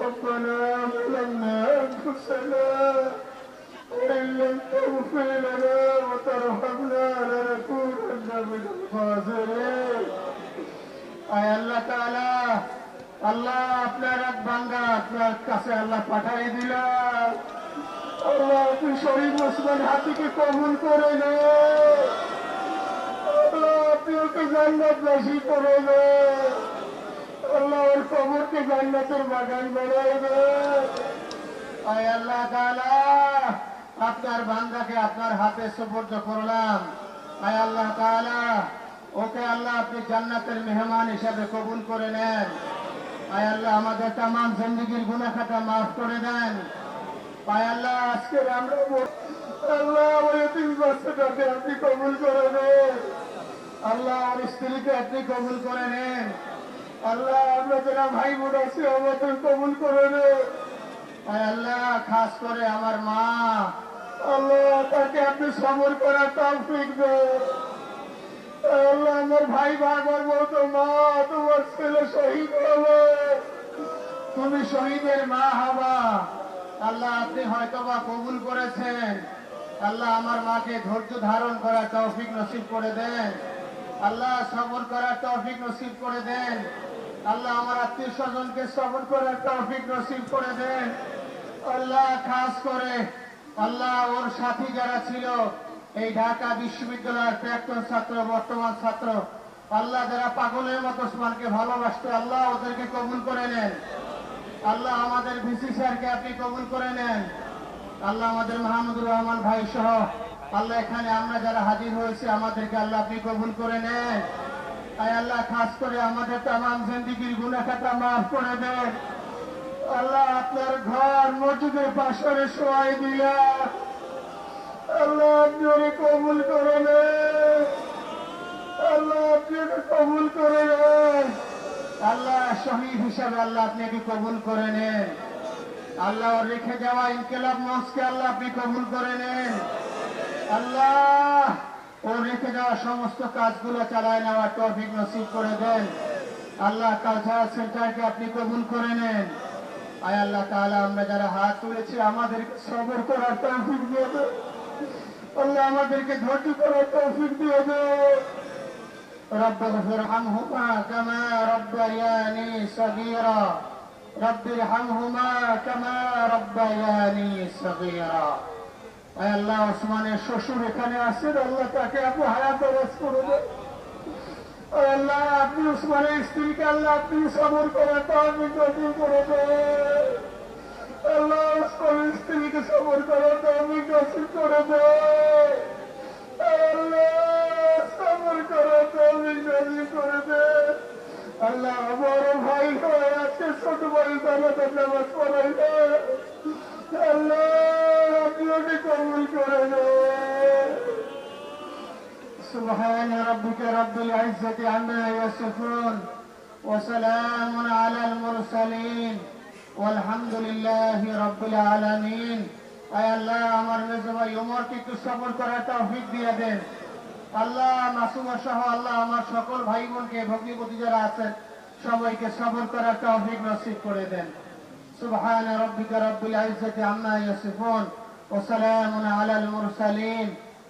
ربنا ظلمنا أنفسنا وإن لم تغفر لنا وترحمنا لنكونن من الخاسرين আয় আল্লাহ তাআলা আল্লাহ আপনার এক বান্দা আপনার কাছে আল্লাহ পাঠাই দিল আল্লাহ আপনি শরীফ ওসমান হাতিকে কবুল করে নে আল্লাহ আপনি ওকে জান্নাত বেশি করে নে আল্লাহ ওর কবরকে জান্নাতের বাগান বানাই দে। আয় আল্লাহ তাআলা, আপনার বান্দাকে আপনার হাতে সুপর্দ করলাম। আয় আল্লাহ তাআলা, ওকে আল্লাহ আপনি জান্নাতের মেহমান হিসাবে কবুল করে নেন। আয় আল্লাহ, আমাদের তাম জিন্দগির গুনাখাতা মাফ করে দেন। আয় আল্লাহ, আজকে আমরা আল্লাহ ওই তিন বাচ্চাটাকে আপনি কবুল করে নেন। আল্লাহ আর স্ত্রীকে আপনি কবুল করে নেন। আল্লাহ, আমরা যারা ভাই বোন আছি আমাদের কবুল করে আল্লাহ, খাস করে আমার মা। আল্লাহ, তাকে আপনি সবর করার তৌফিক দেন আল্লাহ, আমার ভাই বাবার মতো মা, তোমার ছেলে শহীদ হবে। তুমি শহীদের মা হবা। আল্লাহ, আপনি হয়তো বা কবুল করেছেন। আল্লাহ, আমার মাকে ধৈর্য ধারণ করার তৌফিক নসিব করে দেন। আল্লাহ, সবর করার তৌফিক নসিব করে দেন। আল্লাহ আমার আত্মীয় স্বজনকে সবর করার তৌফিক নসিব করে দেন। আল্লাহ খাস করে। আল্লাহ ওর সাথী যারা ছিল, এই ঢাকা বিশ্ববিদ্যালয়ের প্রাক্তন ছাত্র, বর্তমান ছাত্র, আল্লাহ যারা পাগলের মতো ওসমানকে ভালোবাসতো, আল্লাহ ওদেরকে কবুল করে নেন। আল্লাহ আমাদের ভিসি স্যারকে আপনি কবুল করে নেন। আল্লাহ আমাদের মাহমুদুর রহমান ভাই সহ আল্লাহ এখানে আমরা যারা হাজির হয়েছি, আমাদেরকে আল্লাহ আপনি কবুল করে নেন। আয় আল্লাহ খাস করে আমাদের তাম জিন্দিগির গুণাখাতা মাফ করে দেন। আল্লাহ আপনার ঘর মসজিদের পাশরে শোয়াই দিয়া আল্লাহ কবুল করে আল্লাহ কবুল করে আল্লাহ শহীদ হিসাবে আল্লাহ আপনি কবুল করে নেন। আল্লাহ রেখে যাওয়া ইনকেলাব মঞ্চকে আল্লাহ আপনি কবুল করে নেন। আল্লাহ রেখে যাওয়া সমস্ত কাজগুলো চালায় নেওয়ার তৌফিক নসিব করে দেন আল্লাহ কালচারাল সেন্টারকে আপনি কবুল করে নেন আয় আল্লাহ তাআলা আমরা যারা হাত তুলেছি আমাদেরকে সবর করার তৌফিক দিয়ে দেন আল্লাহ আমাদেরকে ধৈর্য করার তৌফিক দিয়ে দেন رب اغفر ارحمهما كما ربياني صغيرا رب ارحمهما كما ربياني صغيرا আয় আল্লাহ ওসমানের শ্বশুর এখানে আছেন আল্লাহ তাকে আপনি হায়াত দরজ করে দেন আল্লাহ, আপনি ওসমানের স্ত্রীকে আল্লাহ আপনি সবর করার তহবিল নজির করে দেন। আল্লাহ স্ত্রীকে সবর করে করে আল্লাহ বড় ভাই আজকে ছোট ভাই তারা নামাজ পড়াই আল্লাহ আপনি ওকে কবুল করে দেন سبحان ربك رب العزة عما يصفون وسلام على المرسلين والحمد لله رب العالمين আয় আল্লাহ আমার মেজো ভাই ওমরকে একটু সফর করার তৌফিক দিয়ে দেন আল্লাহ মাসুমা সহ আল্লাহ আমার সকল ভাই বোনকে ভগ্নিপতি যারা আছেন সবাইকে সফর করার তৌফিক নসিব করে দেন سبحان ربك رب العزة عما يصفون وسلام على المرسلين